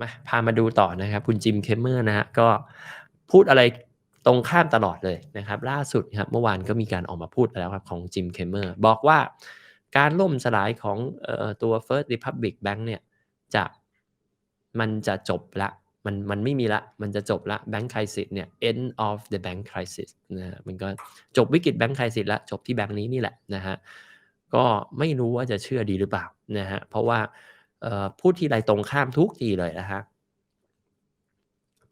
มาพามาดูต่อนะครับ คุณจิมเคมเมอร์นะฮะก็พูดอะไรตรงข้ามตลอดเลยนะครับ ล่าสุดครับเมื่อวานก็มีการออกมาพูดแล้วครับของจิมเคมเมอร์บอกว่าการล่มสลายของออตัว First Republic Bank เนี่ยจะมันจะจบละมันมันไม่มีละ มันจะจบละ Bank Crisis เนี่ย end of the bank crisis นะฮะมันก็จบวิกฤต Bank Crisis ละจบที่แบงค์นี้นี่แหละนะฮะก็ไม่รู้ว่าจะเชื่อดีหรือเปล่านะฮะเพราะว่า พูดทีไรตรงข้ามทุกทีเลยนะฮะ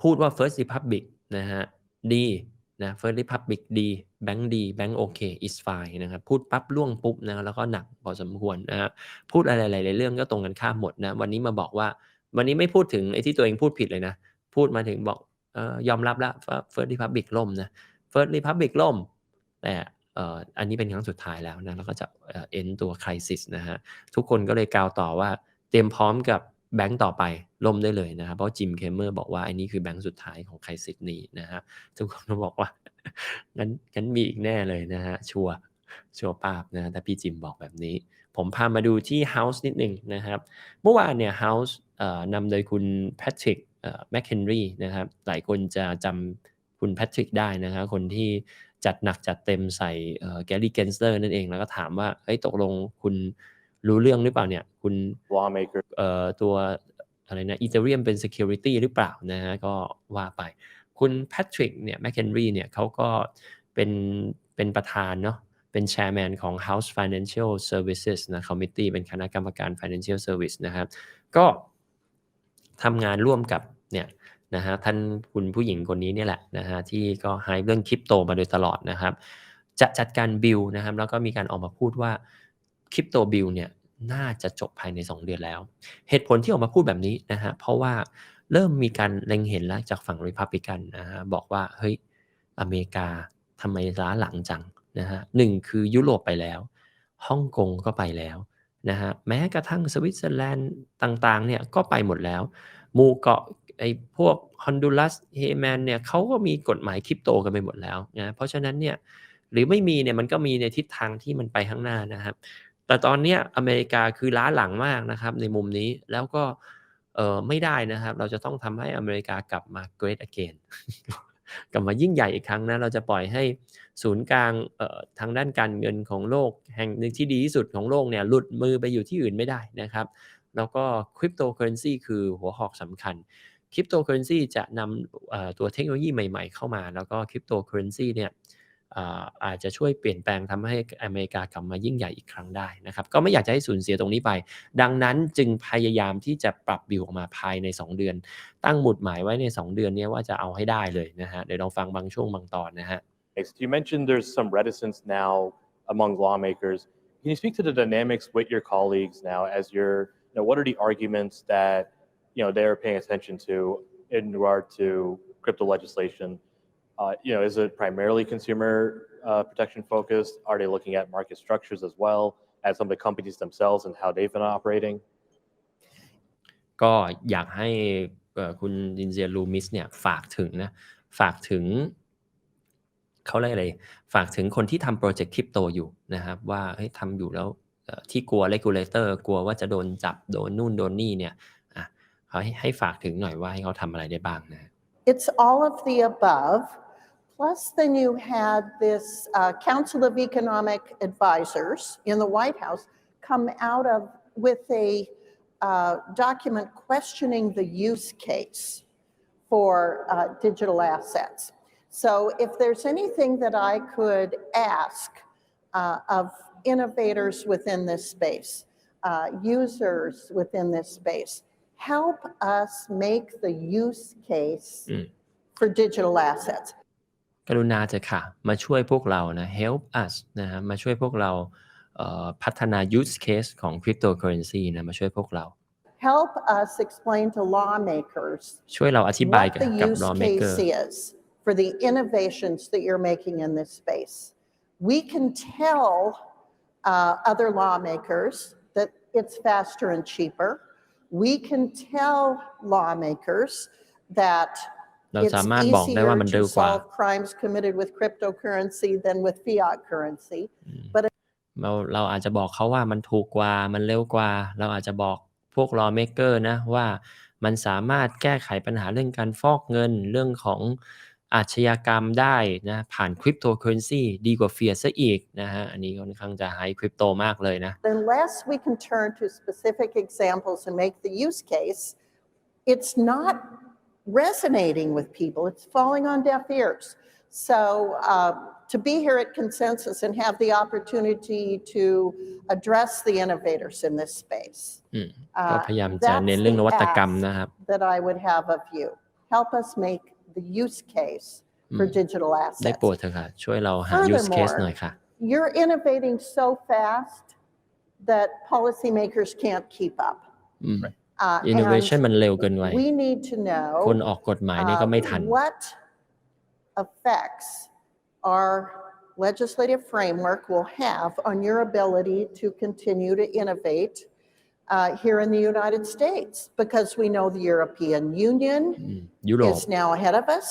พูดว่า First Republic นะฮะดีนะ First Republic ดีแบงค์ดีแบงค์โอเค is fine นะครับพูดปั๊บล่วงปุ๊บนะแล้วก็หนักพอสมควรนะฮะพูดอะไรหลายๆเรื่องก็ตรงกันข้ามหมดนะวันนี้มาบอกว่า วันนี้ไม่พูดถึงไอ้ที่ตัวเองพูดผิดเลยนะ พูดมาถึงบอกออยอมรับแล้วว่า First Republic ล่มนะ First Republic ล่มแต่อันนี้เป็นครั้งสุดท้ายแล้วนะแล้วก็จะเอ่อ end ตัว crisis นะฮะทุกคนก็เลยกล่าวต่อว่า ตรียมพร้อมกับแบงก์ต่อไปล่มได้เลยนะครับเพราะจิมเคมเมอร์บอกว่าไอันนี้คือแบงก์สุดท้ายของ crisis นี้นะฮะทุกคนบอกว่างั้นงั้นมีอีกแน่เลยนะฮะชัวร์ชัวร์ปาบนะถ้าพี่จิมบอกแบบนี้ ผมพามาดูที่ House นิดหนึ่งนะครับ เมื่อวานเนี่ย House เอ่อนำโดยคุณแพทริกแมคเคนรีนะครับหลายคนจะจำคุณแพทริกได้นะครับคนที่จัดหนักจัดเต็มใส่แกลลี่เกนสเลอร์นั่นเองแล้วก็ถามว่าเฮ้ยตกลงคุณ รู้เรื่องหรือเปล่าเนี่ย คุณ lawmaker เอ่อตัวอะไรนะอีเทเรียมเป็น security หรือเปล่านะฮะก็ว่าไป คุณแพทริกเนี่ยแมคเคนรีเนี่ยเขาก็เป็นเป็นประธานเนาะเป็น chairman ของ House Financial Services นะ committee เป็นคณะกรรมการ Financial Service นะครับ ก็ทำงานร่วมกับเนี่ยนะฮะท่านคุณผู้หญิงคนนี้เนี่ยแหละนะฮะที่ก็ไฮเรื่องคริปโตมาโดยตลอดนะครับจะจัดการบิลนะครับแล้วก็มีการออกมาพูดว่า คริปโตบิลเนี่ยน่าจะจบภายใน 2 เดือนแล้ว เหตุผลที่ออกมาพูดแบบนี้นะฮะเพราะว่าเริ่มมีการเล็งเห็นแล้วจากฝั่งริพับลิกันนะฮะบอกว่าเฮ้ยอเมริกาทำไมล้าหลังจังนะฮะหนึ่งคือยุโรปไปแล้วฮ่องกงก็ไปแล้วนะฮะแม้กระทั่งสวิตเซอร์แลนด์ต่างๆเนี่ยก็ไปหมดแล้วหมู่เกาะไอ้พวกฮอนดูรัสเฮแมนเนี่ยเขาก็มีกฎหมายคริปโตกันไปหมดแล้วนะเพราะฉะนั้นเนี่ยหรือไม่มีเนี่ยมันก็มีในทิศทางที่มันไปข้างหน้านะครับ แต่ตอนเนี้ยอเมริกาคือล้าหลังมากนะครับ ในมุมนี้แล้วก็เออไม่ได้นะครับ เราจะต้องทำให้อเมริกากลับมา great again กลับมายิ่งใหญ่อีกครั้งนะ เราจะปล่อยให้ศูนย์กลางเอ่อทางด้านการเงินของโลก แห่งหนึ่งที่ดีที่สุดของโลกเนี่ยหลุดมือไปอยู่ที่อื่นไม่ได้นะครับ แล้วก็คริปโตเคอเรนซีคือหัวหอกสำคัญคริปโตเคอเรนซีจะนำตัวเทคโนโลยีใหม่ๆเข้ามา แล้วก็คริปโตเคอเรนซีเนี่ย อาจจะช่วยเปลี่ยนแปลงทำให้อเมริกากลับมายิ่งใหญ่อีกครั้งได้นะครับก็ไม่อยากจะให้สูญเสียตรงนี้ไป ดังนั้นจึงพยายามที่จะปรับบิวออกมาภายใน 2 เดือน ตั้งหมุดหมายไว้ใน 2 เดือนนี้ว่าจะเอาให้ได้เลยนะฮะเดี๋ยวลองฟังบางช่วงบางตอนนะฮะ You mentioned there's some reticence now among lawmakers. Can you speak to the dynamics with your colleagues now as you're, you know, what are the arguments that, you know, they're paying attention to in regard to crypto legislation? Uh, you know, is it primarily consumer uh, protection focused? Are they looking at market structures as well as some of the companies themselves and how they've been operating? ก็อยากให้คุณดินเซียลูมิสเนี่ยฝากถึงนะฝากถึงเขาเรียกอะไรฝากถึงคนที่ทำโปรเจกต์คริปโตอยู่นะครับว่าเฮ้ยทำอยู่แล้วที่กลัวเลกูลเลเตอร์กลัวว่าจะโดนจับโดนนู่นโดนนี่เนี่ยอะเขาให้ให้ฝากถึงหน่อยว่าให้เขาทำอะไรได้บ้างนะ It's all of the above. Plus, then you had this uh, Council of Economic Advisors in the White House come out of with a uh, document questioning the use case for uh, digital assets. So, if there's anything that I could ask of innovators within this space, users within this space, help us make the use case Mm. for digital assets. กรุณาจะค่ะ มาช่วยพวกเรานะ help us นะฮะมาช่วยพวกเราเอ่อพัฒนา use case ของ cryptocurrency นะมาช่วยพวกเรา Help us explain to lawmakers ช่วยเราอธิบาย what กับ the กับ use lawmaker case is for the innovations that you're making in this space. We can tell uh, other lawmakers that it's faster and cheaper. We can tell lawmakers that เรา it's สามารถบอกได้ว่า easier มันเร็ to วกว่า solve crimes committed with cryptocurrency than with fiat currency. เราเราอาจจะบอกเขาว่ามันถูกกว่ามันเร็วกว่า เราอาจจะบอกพวก lawmaker นะว่ามันสามารถแก้ไขปัญหาเรื่องการฟอกเงินเรื่องของอาชญากรรมได้นะผ่านคริปโตเคอเรนซีดีกว่าเฟียซะอีกนะฮะอันนี้ค่อนข้างจะไฮคริปโตมากเลยนะ unless we can turn to specific examples and make the use case, it's not resonating with people. It's falling on deaf ears. So uh, to be here at Consensus and have the opportunity to address the innovators in this space, อืม uh, ก็พยายามจะ that's เน้นเรื่องน the วัตกรรม ask นะครับ that I would have of you. Help us make the use case อื for ม digital ได้ assets. โปรดเถอะค่ะ ช่วยเราหา use case หน่อยค่ะ You're innovating so fast that policymakers can't keep up. อืม Uh, innovation and มันเร็วเกินไป we need to know คนออกกฎหมายนี่ก็ uh, ไม่ทัน what effects our legislative framework will have on your ability to continue to innovate uh, here in the United States, because we know the European Union อืมยุโรป is now ahead of us.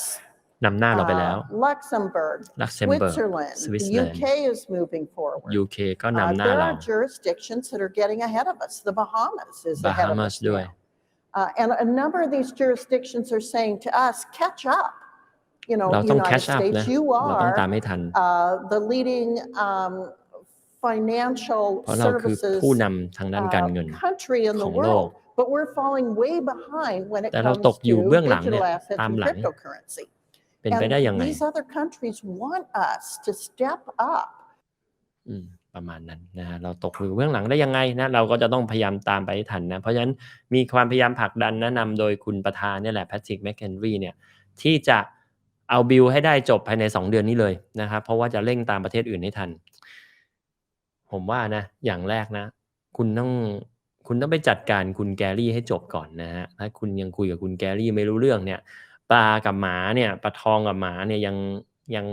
นำหน้าเราไปแล้ว Uh, Luxembourg, ลักเซมเบิร์ก Switzerland, the Switzerland UK is moving forward. UK ก็ Uh, นำหน้า there เรา are jurisdictions that are getting ahead of us. The Bahamas is ahead of Bahamas us ด้วย now. Uh, and a number of these jurisdictions are saying to us, catch up. You know, เราต้อง United catch up States, นะ you เราต้อง are ตามให้ทัน uh, the leading um, financial เพราะเราคือ services ผู้นำทางด้านการเงิน uh, country in the ของโลก world. But we're falling way behind when it แต่เรา comes ตกอยู่ to เบื้องหลังเนี่ย digital assets ตาม and หลัง cryptocurrency. เป็นไปได้ยังไง And these other countries want us to step up อืมประมาณนั้นนะฮะเราตกอยู่เบื้องหลังได้ยังไงนะเราก็จะต้องพยายามตามไปให้ทันนะ เพราะฉะนั้นมีความพยายามผลักดันแนะนำโดยคุณประธานเนี่ยแหละแพทริกแมคเคนรีเนี่ยที่จะเอาบิลให้ได้จบภายใน 2 เดือนนี้เลยนะครับ เพราะว่าจะเร่งตามประเทศอื่นให้ทัน ผมว่านะ อย่างแรกนะ คุณต้องคุณต้องไปจัดการคุณแกรี่ให้จบก่อนนะฮะถ้าคุณยังคุยกับคุณแกรี่ไม่รู้เรื่องเนี่ย ปลากับหมาเนี่ยปลาทองกับหมาเนี่ยยังยัง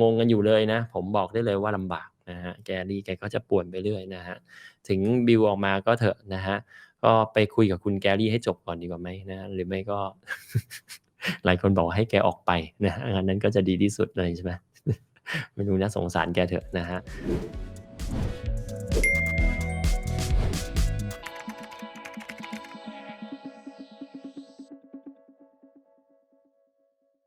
งงๆกันอยู่เลยนะ ผมบอกได้เลยว่าลำบากนะฮะแกรี่แกก็จะป่วนไปเรื่อยนะฮะถึงบิวออกมาก็เถอะนะฮะก็ไปคุยกับคุณแกรี่ให้จบก่อนดีกว่าไหมนะหรือไม่ก็ หลายคนบอกให้แกออกไปนะฮะอันนั้นก็จะดีที่สุดเลยใช่ไหมไม่รู้นะสงสารแกเถอะนะฮะ